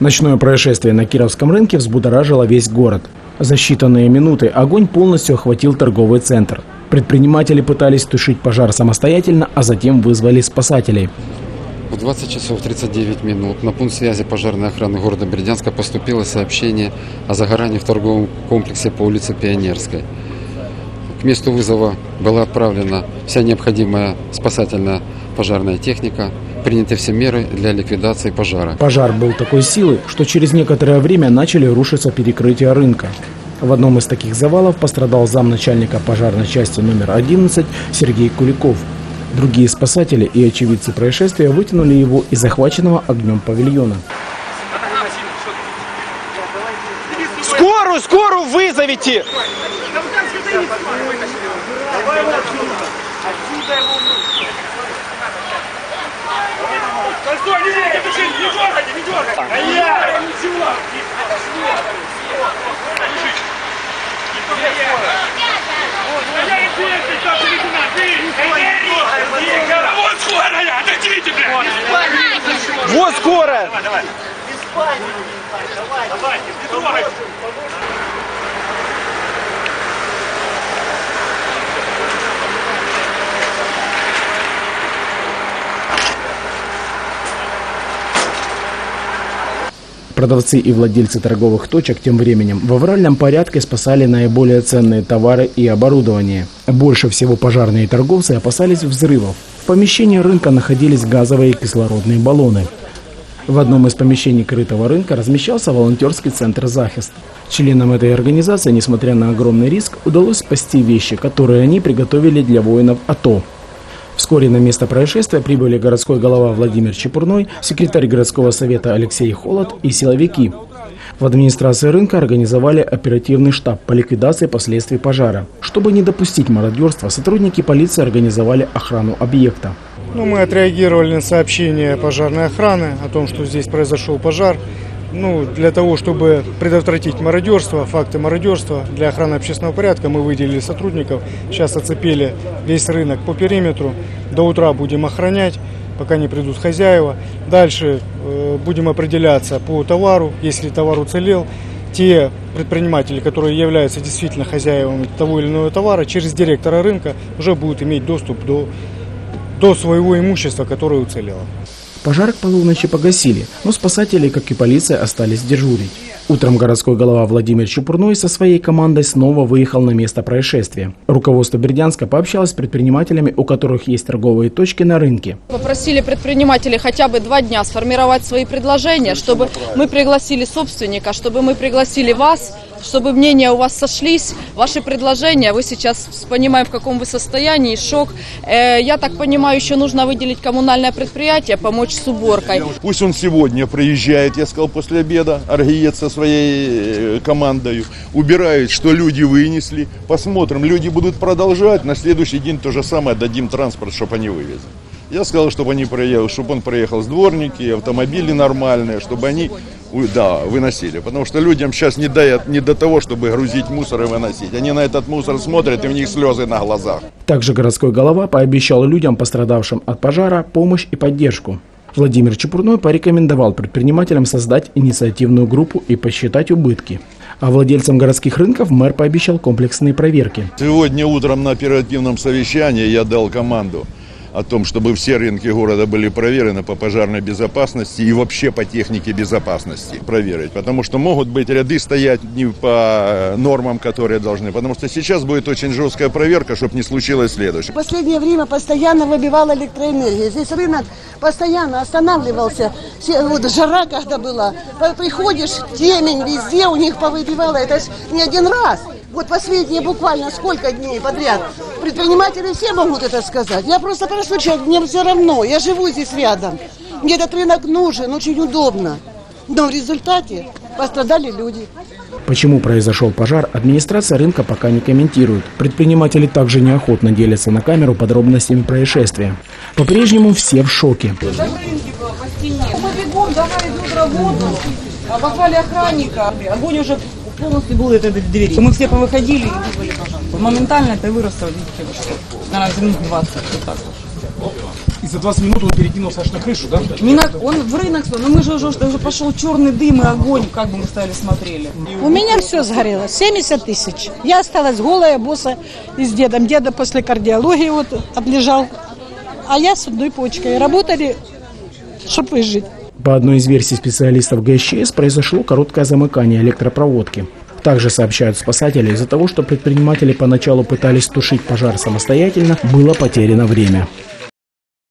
Ночное происшествие на Кировском рынке взбудоражило весь город. За считанные минуты огонь полностью охватил торговый центр. Предприниматели пытались тушить пожар самостоятельно, а затем вызвали спасателей. В 20 часов 39 минут на пункт связи пожарной охраны города Бердянска поступило сообщение о загорании в торговом комплексе по улице Пионерской. К месту вызова была отправлена вся необходимая спасательная пожарная техника, приняты все меры для ликвидации пожара. Пожар был такой силы, что через некоторое время начали рушиться перекрытия рынка. В одном из таких завалов пострадал замначальника пожарной части номер 11 Сергей Куликов. Другие спасатели и очевидцы происшествия вытянули его из захваченного огнем павильона. Скорую, скорую вызовите! Не, не, дергайте, не дергайте! А я! Ничего! Да вот скорая, отойдите, блядь! Вот скорая! Давай, не трогай! Продавцы и владельцы торговых точек тем временем в авральном порядке спасали наиболее ценные товары и оборудование. Больше всего пожарные торговцы опасались взрывов. В помещении рынка находились газовые и кислородные баллоны. В одном из помещений крытого рынка размещался волонтерский центр «Захист». Членам этой организации, несмотря на огромный риск, удалось спасти вещи, которые они приготовили для воинов АТО. Вскоре на место происшествия прибыли городской голова Владимир Чепурной, секретарь городского совета Алексей Холод и силовики. В администрации рынка организовали оперативный штаб по ликвидации последствий пожара. Чтобы не допустить мародерства, сотрудники полиции организовали охрану объекта. Ну, мы отреагировали на сообщение пожарной охраны о том, что здесь произошел пожар. Ну, для того, чтобы предотвратить мародерство, факты мародерства, для охраны общественного порядка мы выделили сотрудников. Сейчас оцепили весь рынок по периметру. До утра будем охранять, пока не придут хозяева. Дальше э, будем определяться по товару, если товар уцелел. Те предприниматели, которые являются действительно хозяевами того или иного товара, через директора рынка уже будут иметь доступ до, до своего имущества, которое уцелело. Пожар к полуночи погасили, но спасатели, как и полиция, остались дежурить. Утром городской голова Владимир Чепурной со своей командой снова выехал на место происшествия. Руководство Бердянска пообщалось с предпринимателями, у которых есть торговые точки на рынке. Попросили предпринимателей хотя бы два дня сформировать свои предложения, чтобы мы пригласили собственника, чтобы мы пригласили вас, чтобы мнения у вас сошлись, ваши предложения. Вы сейчас понимаем, в каком вы состоянии, шок. Э, я так понимаю, еще нужно выделить коммунальное предприятие, помочь с уборкой. Пусть он сегодня приезжает, я сказал, после обеда, Аргиет со своей э, командой, убирает, что люди вынесли. Посмотрим, люди будут продолжать, на следующий день то же самое дадим транспорт, чтобы они вывезли. Я сказал, чтобы они проехали, чтобы он проехал с дворники, автомобили нормальные, чтобы они да, выносили. Потому что людям сейчас не до, не до того, чтобы грузить мусор и выносить. Они на этот мусор смотрят, и у них слезы на глазах. Также городской голова пообещал людям, пострадавшим от пожара, помощь и поддержку. Владимир Чепурной порекомендовал предпринимателям создать инициативную группу и посчитать убытки. А владельцам городских рынков мэр пообещал комплексные проверки. Сегодня утром на оперативном совещании я дал команду о том, чтобы все рынки города были проверены по пожарной безопасности и вообще по технике безопасности проверить. Потому что могут быть ряды стоять не по нормам, которые должны. Потому что сейчас будет очень жесткая проверка, чтобы не случилось следующее. В последнее время постоянно выбивала электроэнергия. Здесь рынок постоянно останавливался. Все- Вот жара, когда была, приходишь, темень везде у них повыбивала. Это ж не один раз. Вот последние буквально сколько дней подряд. Предприниматели все могут это сказать. Я просто прошу человек, мне все равно. Я живу здесь рядом. Мне этот рынок нужен, очень удобно. Но в результате пострадали люди. Почему произошел пожар, администрация рынка пока не комментирует. Предприниматели также неохотно делятся на камеру подробностями происшествия. По-прежнему все в шоке. Мы бегом, давай идут работу. Обозвали охранника. Огонь уже полностью был этой двери. Мы все повыходили и вызвали пожар. Моментально это выросло, видите, во что. Наверное, минут 20, вот так вот. И за 20 минут он перекинулся аж на крышу, да? Не на- он в рынок, но мы же уже, уже пошел черный дым и огонь, как бы мы стояли смотрели. У меня все сгорело, 70 тысяч. Я осталась голая, босса и с дедом. Деда после кардиологии вот отлежал, а я с одной почкой. Работали, чтобы выжить. По одной из версий специалистов ГСЧС произошло короткое замыкание электропроводки. Также сообщают спасатели, из-за того, что предприниматели поначалу пытались тушить пожар самостоятельно, было потеряно время.